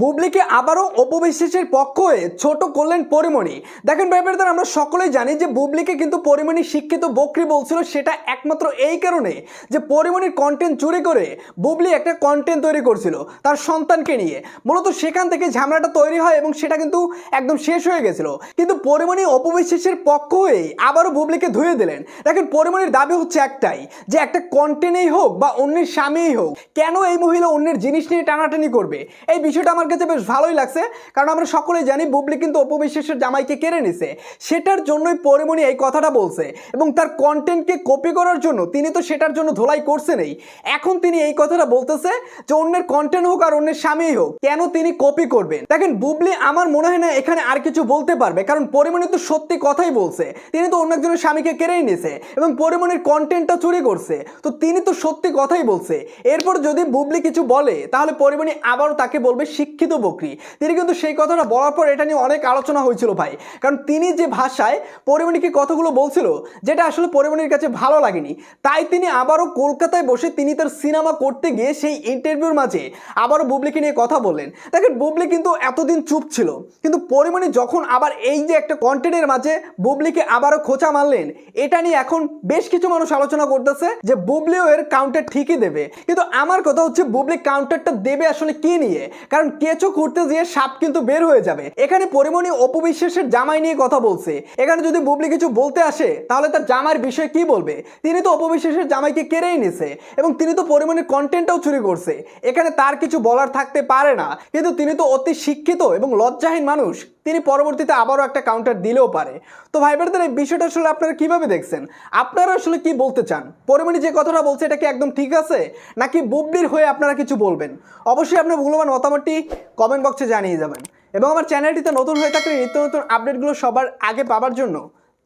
বুবলিকে আবারও অপবিশ্বাসের পক্ষ হয়ে ছোট করলেন পরিমণি। দেখেন ব্যাপারটা আমরা সকলেই জানি যে বুবলিকে কিন্তু পরিমণি শিক্ষিত বকরি বলছিল, সেটা একমাত্র এই কারণে যে পরিমণির কন্টেন্ট চুরি করে বুবলি একটা কন্টেন্ট তৈরি করছিল তার সন্তানকে নিয়ে। মূলত সেখান থেকে ঝামেলাটা তৈরি হয় এবং সেটা কিন্তু একদম শেষ হয়ে গেছিল। কিন্তু পরিমণি অপবিশ্বাসের পক্ষ হয়ে আবারও বুবলিকে ধুয়ে দিলেন। দেখেন পরিমণির দাবি হচ্ছে একটাই, যে একটা কন্টেন্টেই হোক বা অন্যের স্বামীই হোক, কেন এই মহিলা অন্যের জিনিস নিয়ে টানাটানি করবে? এই বিষয়টা আমার কাছে বেশ ভালোই লাগছে। কারণ আমরা সকলেই জানি বুবলি কিন্তু অপবিশ্বাসের জামাইকে কেড়ে নিছে। সেটার জন্যই পরিমণি এই কথাটা বলছে এবং তার কন্টেন্টকে কপি করার জন্য তিনি তো সেটার জন্য ধোলাই করছেনই। এখন তিনি এই কথাটা বলতেছে যে অন্যের কন্টেন্ট হোক আর অন্যের স্বামীই হোক, কেন তিনি কপি করবেন? দেখেন, বুবলি আমার মনে হয় না এখানে আর কিছু বলতে পারবে, কারণ পরিমণি তো সত্যি কথাই বলছে। তিনি তো অন্য একজনের স্বামীকে কেড়েই নিছে এবং পরিমণির কন্টেন্টটা চুরি করছে। তো তিনি তো সত্যি কথাই বলছে। এরপর যদি বুবলি কিছু বলে, তাহলে পরিমণি আবারও তাকে বলবে শিক্ষিত বকরি। তিনি কিন্তু সেই কথাটা বলার পর এটা নিয়ে অনেক আলোচনা হয়েছিল ভাই। কারণ তিনি যে ভাষায় পরিমণিকে কথাগুলো বলছিল, যেটা আসলে পরিমণির কাছে ভালো লাগেনি, তাই তিনি আবারও কলকাতায় বসে তিনি তার সিনেমা করতে গিয়ে সেই ইন্টারভিউর মাঝে আবারও বুবলিকে নিয়ে কথা বললেন। দেখেন, বুবলি কিন্তু এতদিন চুপ ছিল, কিন্তু পরিমণি যখন আবার এই যে একটা কন্টেন্টের মাঝে বুবলিকে আবারও খোঁচা মারলেন, এটা নিয়ে এখন বেশ কিছু মানুষ আলোচনা করতেছে যে বুবলিও এর কাউন্টার ঠিকই দেবে। কিন্তু আমার কথা হচ্ছে, বুবলি কাউন্টারটা দেবে আসলে কি নিয়ে? কারণ কেঁচো করতে যেয়ে সাপ কিন্তু বের হয়ে যাবে। এখানে পরিমণি অপবিশ্বাসের জামাই নিয়ে কথা বলছে। এখানে যদি বুবলি কিছু বলতে আসে, তাহলে তার জামার বিষয়ে কি বলবে? তিনি তো অপবিশ্বাসের জামাইকে কেড়েই নিছে এবং তিনি তো পরিমণির কন্টেন্টটাও চুরি করছে। এখানে তার কিছু বলার থাকতে পারে না। কিন্তু তিনি তো অতি শিক্ষিত এবং লজ্জাহীন মানুষ। তিনি পরবর্তীতে আবারও একটা কাউন্টার দিলেও পারে। তো ভাই বোনেদের, এই বিষয়টা আসলে আপনারা কীভাবে দেখছেন? আপনারা আসলে কি বলতে চান? পরিমাণে যে কথাটা বলছে, এটা কি একদম ঠিক আছে? নাকি বুবলির হয়ে আপনারা কিছু বলবেন? অবশ্যই আপনার মূল্যবান মতামতটি কমেন্ট বক্সে জানিয়ে যাবেন। এবং আমার চ্যানেলটিতে নতুন হয়ে থাকলে নিত্য নতুন আপডেটগুলো সবার আগে পাবার জন্য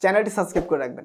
চ্যানেলটি সাবস্ক্রাইব করে রাখবেন।